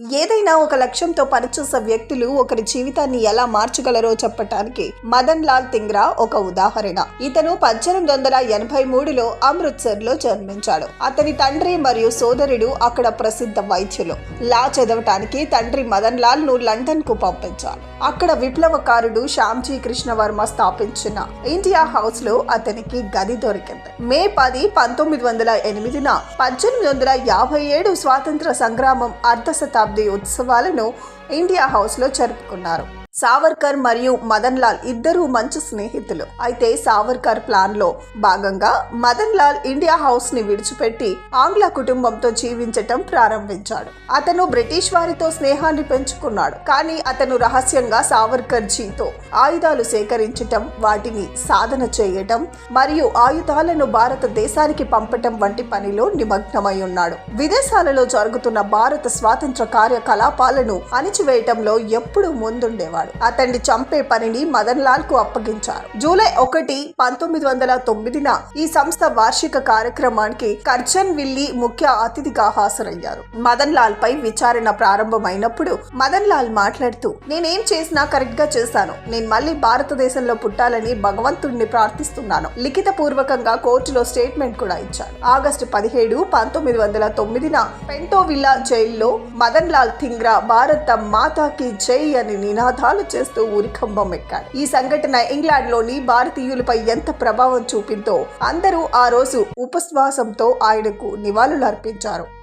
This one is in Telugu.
ఏదైనా ఒక లక్ష్యంతో పనిచేసే వ్యక్తులు ఒకరి జీవితాన్ని ఎలా మార్చగలరో చెప్పటానికి మదన్ లాల్ తింగ్రా ఒక ఉదాహరణ. ఇతను పద్దెనిమిది వందల ఎనభై మూడులో అమృత్సర్లో జన్మించాడు. అతని తండ్రి మరియు సోదరుడు అక్కడ ప్రసిద్ధ వైద్యులు. లా చదవటానికి తండ్రి మదన్ లాల్ను లండన్కు పంపించాడు అక్కడ విప్లవకారుడు శ్యామ్జీ కృష్ణవర్మ స్థాపించిన ఇండియా హౌస్లో అతనికి గది దొరికింది. మే పది పంతొమ్మిది వందల ఎనిమిదిన పద్దెనిమిది వందల యాభై ఏడు స్వాతంత్ర సంగ్రామం అర్ధ శతాబ్ది ఉత్సవాలను ఇండియా హౌస్లో జరుపుకున్నారు. సావర్కర్ మరియు మదన్ లాల్ ఇద్దరూ మంచి స్నేహితులు. అయితే సావర్కర్ ప్లాన్లో భాగంగా మదన్ లాల్ ఇండియా హౌస్ని విడిచిపెట్టి ఆంగ్ల కుటుంబంతో జీవించటం ప్రారంభించాడు. అతను బ్రిటిష్ వారితో స్నేహాన్ని పెంచుకున్నాడు. కానీ అతను రహస్యంగా సావర్కర్ జీతో ఆయుధాలు సేకరించటం వాటిని సాధన చేయటం మరియు ఆయుధాలను భారతదేశానికి పంపటం వంటి పనిలో నిమగ్నమై ఉన్నాడు. విదేశాలలో జరుగుతున్న భారత స్వాతంత్ర కార్యకలాపాలను అణిచివేయటంలో ఎప్పుడూ ముందుండేవాడు. అతన్ని చంపే పనిని మదన్ లాల్కు అప్పగించారు. జూలై ఒకటి పంతొమ్మిది వందల తొమ్మిదిన ఈ సంస్థ వార్షిక కార్యక్రమానికి కర్జన్ విల్లి ముఖ్య అతిథిగా హాజరయ్యారు. మదన్ లాల్ పై విచారణ ప్రారంభమైనప్పుడు మదన్ లాల్ మాట్లాడుతూ నేనేం చేసినా కరెక్ట్గా చేశాను. నేను మళ్ళీ భారతదేశంలో పుట్టాలని భగవంతుడిని ప్రార్థిస్తున్నాను. లిఖిత పూర్వకంగా కోర్టులో స్టేట్మెంట్ కూడా ఇచ్చారు. ఆగస్టు పదిహేడు పంతొమ్మిది వందల తొమ్మిదిన పెంటోవిల్లా జైల్లో మదన్ లాల్ థింగ్రా భారత మాతాకి జై అని నినాదాలు చేస్తూ ఉరికంబం ఎక్కాడు. ఈ సంఘటన ఇంగ్లాండ్లోని భారతీయులపై ఎంత ప్రభావం చూపిందో అందరూ ఆ రోజు ఉపశ్వాసంతో ఆయనకు నివాళులు అర్పించారు